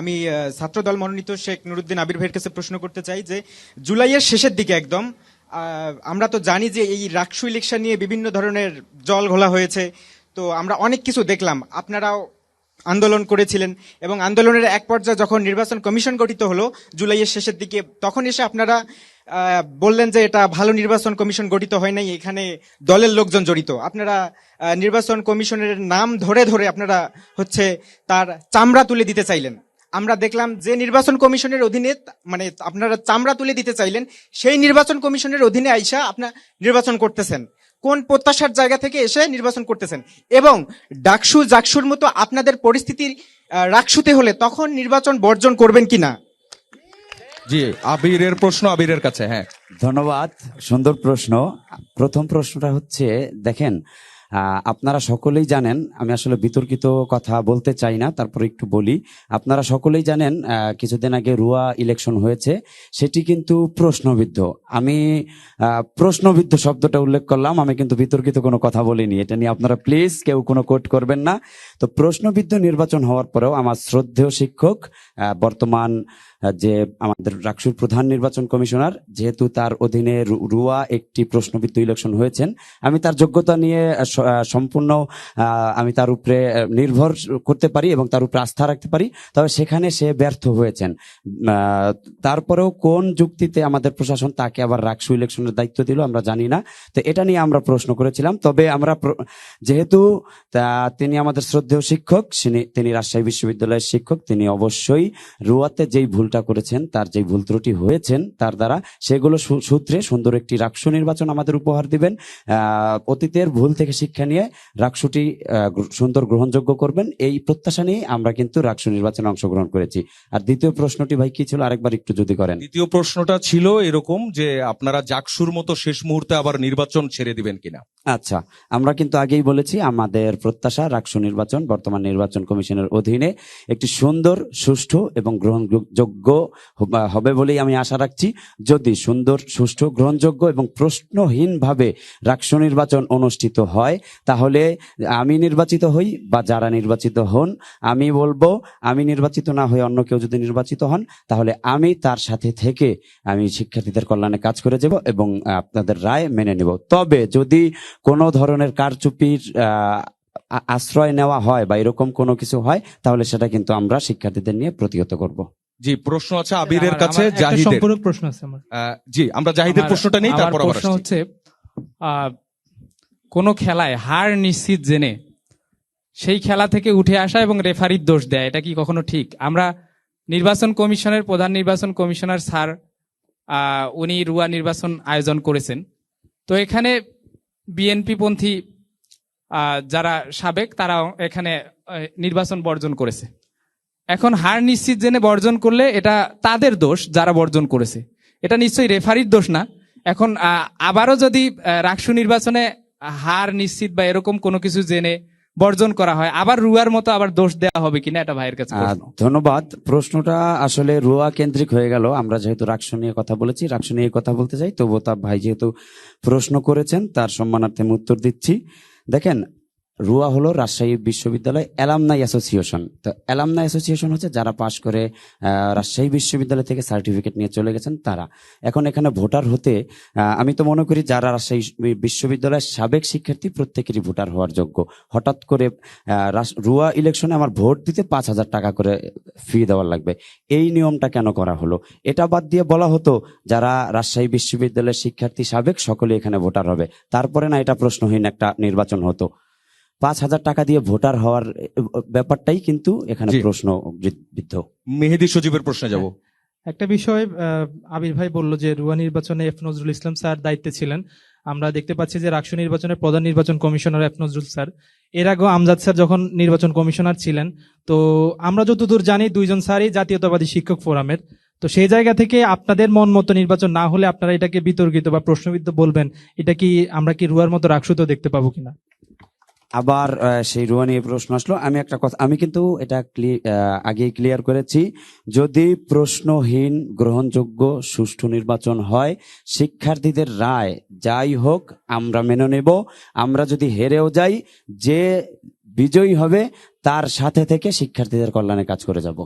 আমি ছাত্রদল মনোনীত শেখ নুরুদ্দিন আবির ভাইয়ের কাছে প্রশ্ন করতে চাই যে, জুলাইয়ের শেষের দিকে একদম আমরা তো জানি যে এই রাকসু ইলেকশন নিয়ে বিভিন্ন ধরনের জল ঘোলা হয়েছে, তো আমরা অনেক কিছু দেখলাম। আপনারাও আন্দোলন করেছিলেন এবং আন্দোলনের এক পর্যায়ে যখন নির্বাচন কমিশন গঠিত হলো জুলাইয়ের শেষের দিকে, তখন এসে আপনারা বললেন যে এটা ভালো নির্বাচন কমিশন গঠিত হয় নাই, এখানে দলের লোকজন জড়িত। আপনারা নির্বাচন কমিশনের নাম ধরে ধরে আপনারা হচ্ছে তার চামড়া তুলে দিতে চাইলেন। আমরা দেখলাম যে নির্বাচন কমিশনের অধীনে মানে আপনারা চামড়া তুলে দিতে চাইলেন সেই নির্বাচন কমিশনের অধীনে আইসা আপনার নির্বাচন করতেছেন। কোন প্রত্যাশার জায়গা থেকে এসে নির্বাচন করতেছেন? এবং ডাকসু জাকসুর মতো আপনাদের পরিস্থিতির রাকসুতে হলে তখন নির্বাচন বর্জন করবেন কিনা? জি আবিরের প্রশ্ন আবিরের কাছে হ্যাঁ। ধন্যবাদ সুন্দর প্রশ্ন। প্রথম প্রশ্নটা হচ্ছে দেখেন আপনারা সকলেই জানেন, আমি আসলে বিতর্কিত কথা বলতে চাই না, তারপর একটু বলি। আপনারা সকলেই জানেন কিছুদিন আগে রুয়া ইলেকশন হয়েছে, সেটি কিন্তু প্রশ্নবিদ্ধ। আমি প্রশ্নবিদ্ধ শব্দটা উল্লেখ করলাম, আমি কিন্তু বিতর্কিত কোনো কথা বলিনি। এটা নিয়ে আপনারা প্লিজ কেউ কোনো কোট করবেন না। তো প্রশ্নবিদ্ধ নির্বাচন হওয়ার পরেও আমার শ্রদ্ধেয় শিক্ষক বর্তমান যে আমাদের রাকসুর প্রধান নির্বাচন কমিশনার, যেহেতু তার অধীনে রুয়া একটি প্রশ্নবিদ্ধ ইলেকশন হয়েছেন, আমি তার যোগ্যতা নিয়ে সম্পূর্ণ আমি তার উপরে নির্ভর করতে পারি এবং তার উপরে আস্থা রাখতে পারি। তবে সেখানে সে ব্যর্থ হয়েছেন। তারপরেও কোন যুক্তিতে আমাদের প্রশাসন তাকে আবার রাকসু ইলেকশনের দায়িত্ব দিল আমরা জানি না। তো এটা নিয়ে আমরা প্রশ্ন করেছিলাম। তবে আমরা যেহেতু তিনি আমাদের শ্রদ্ধেয় শিক্ষক তিনি- রাজশাহী বিশ্ববিদ্যালয়ের শিক্ষক, তিনি অবশ্যই রুয়াতে যেই ভুলটা করেছেন, তার যেই ভুল ত্রুটি হয়েছেন, তার দ্বারা সেগুলো সূত্রে সুন্দর একটি রাকসু নির্বাচন আমাদের উপহার দিবেন। অতীতের ভুল থেকে শিক্ষা নিয়ে রাকসুটি সুন্দর গ্রহণযোগ্য করবেন। এই প্রত্যাশা নিয়ে আমরা কিন্তু রাকসু নির্বাচনে অংশগ্রহণ করেছি। আর দ্বিতীয় প্রশ্নটি ভাই কি ছিল? আরেকবার একটু যদি করেন। দ্বিতীয় প্রশ্নটা ছিল এরকম যে আপনারা জাকসুর মতো শেষ মুহূর্তে আবার নির্বাচন ছেড়ে দিবেন কিনা? আচ্ছা আমরা কিন্তু আগেই বলেছি আমাদের প্রত্যাশা রাকসু নির্বাচন বর্তমান নির্বাচন কমিশনের অধীনে একটি সুন্দর সুষ্ঠু এবং গ্রহণযোগ্য হবে বলেই আমি আশা রাখছি। যদি সুন্দর সুষ্ঠু গ্রহণযোগ্য এবং প্রশ্নহীনভাবে রাকসু নির্বাচন অনুষ্ঠিত হয় তাহলে আমি নির্বাচিত হই বা যারা নির্বাচিত হন আমি বলব আমি নির্বাচিত না হয়ে অন্য কেউ যদি নির্বাচিত হন তাহলে আমি তার সাথে থেকে আমি শিক্ষার্থীদের কল্যাণে কাজ করে যাব এবং আপনাদের রায় মেনে নেব। তবে যদি কোনো ধরনের কারচুপির আহ, আশ্রয় নেওয়া হয় বা এরকম কোনো কিছু হয় তাহলে সেটা কিন্তু আমরা শিক্ষার্থীদের নিয়ে প্রতিহত করব। জি প্রশ্ন আছে আবিরের কাছে জাহিদের। প্রশ্ন আছে আমার। জি আমরা জাহিদের প্রশ্নটা নেই তারপর প্রশ্ন হচ্ছে আহ, কোন খেলায় হার নিশ্চিত জেনে সেই খেলা থেকে উঠে আসা এবং রেফারির দোষ দেয়, এটা কি কখনো ঠিক? আমরা নির্বাচন কমিশনের, প্রধান নির্বাচন কমিশনার স্যার উনি রুয়া নির্বাচন আয়োজন করেছেন। তো এখানে বিএনপি পন্থী যারা সাবেক তারা এখানে নির্বাচন বর্জন করেছে। এখন হার নিশ্চিত জেনে বর্জন করলে এটা তাদের দোষ, যারা বর্জন করেছে। এটা নিশ্চয়ই রেফারির দোষ না। এখন আবারও যদি রাকসু নির্বাচনে হার নিশ্চিত বা এরকম কোনো কিছু জেনে বর্জন করা হয়। আবার রুয়ার মতো আবার দোষ দেওয়া হবে কিনা এটা ভাইয়ের কাছে ধন্যবাদ। প্রশ্নটা আসলে রুয়া কেন্দ্রিক হয়ে গেল। আমরা যেহেতু রাক্ষ নিয়ে কথা বলেছি রাক্ষ নিয়ে কথা বলতে চাই তবু তা ভাই যেহেতু প্রশ্ন করেছেন তার সম্মানার্থে আমি উত্তর দিচ্ছি। দেখেন রুয়া হলো রাজশাহী বিশ্ববিদ্যালয় অ্যালামনাই অ্যাসোসিয়েশন। তো অ্যালামনাই অ্যাসোসিয়েশন হচ্ছে যারা পাশ করে রাজশাহী বিশ্ববিদ্যালয় থেকে সার্টিফিকেট নিয়ে চলে গেছেন তারা। এখন এখানে ভোটার হতে আমি তো মনে করি যারা রাজশাহী বিশ্ববিদ্যালয়ের সাবেক শিক্ষার্থী প্রত্যেকেরই ভোটার হওয়ার যোগ্য। হঠাৎ করে রুয়া ইলেকশনে আমার ভোট দিতে পাঁচ হাজার টাকা করে ফি দেওয়ার লাগবে। এই নিয়মটা কেন করা হলো? এটা বাদ দিয়ে বলা হতো, যারা রাজশাহী বিশ্ববিদ্যালয়ের শিক্ষার্থী সাবেক সকলে এখানে ভোটার হবে। তারপরে না এটা প্রশ্নহীন একটা নির্বাচন হতো। পাঁচ হাজার টাকা দিয়ে ভোটার হওয়ার ব্যাপারটাই কিন্তু এখানে জি। প্রশ্ন বিদ্ধ। মেহেদি সজীবের প্রশ্নে যাব। একটা বিষয় আহ, আবির ভাই বলল যে রুয়া নির্বাচনে এফ নজরুল ইসলাম স্যার দায়িত্বে ছিলেন। আমরা দেখতে পাচ্ছি যে রাকসু নির্বাচনের প্রধান নির্বাচন কমিশনার এফ নজরুল স্যার। এর আগেও আমজাদ স্যার যখন নির্বাচন কমিশনার ছিলেন তো আমরা যতদূর জানি দুইজন স্যারই জাতীয়তাবাদী শিক্ষক ফোরামের। তো সেই জায়গা থেকে আপনাদের মন মতো নির্বাচন না হলে আপনারা এটাকে বিতর্কিত বা প্রশ্নবিদ্ধ বলবেন। এটা কি আমরা কি রুয়ার মতো রাকসুতো দেখতে পাবো কিনা? আবার সেই রুয়া নিয়ে প্রশ্ন আসলো। আমি একটা কথা, আমি কিন্তু এটা আগেই ক্লিয়ার করেছি। যদি প্রশ্নহীন, গ্রহণযোগ্য, সুষ্ঠু নির্বাচন হয়, শিক্ষার্থীদের রায় যাই হোক, আমরা মেনে নেব। আমরা যদি হেরেও যাই, যে বিজয়ী হবে, তার সাথে থেকে শিক্ষার্থীদের কল্যাণে কাজ করে যাব।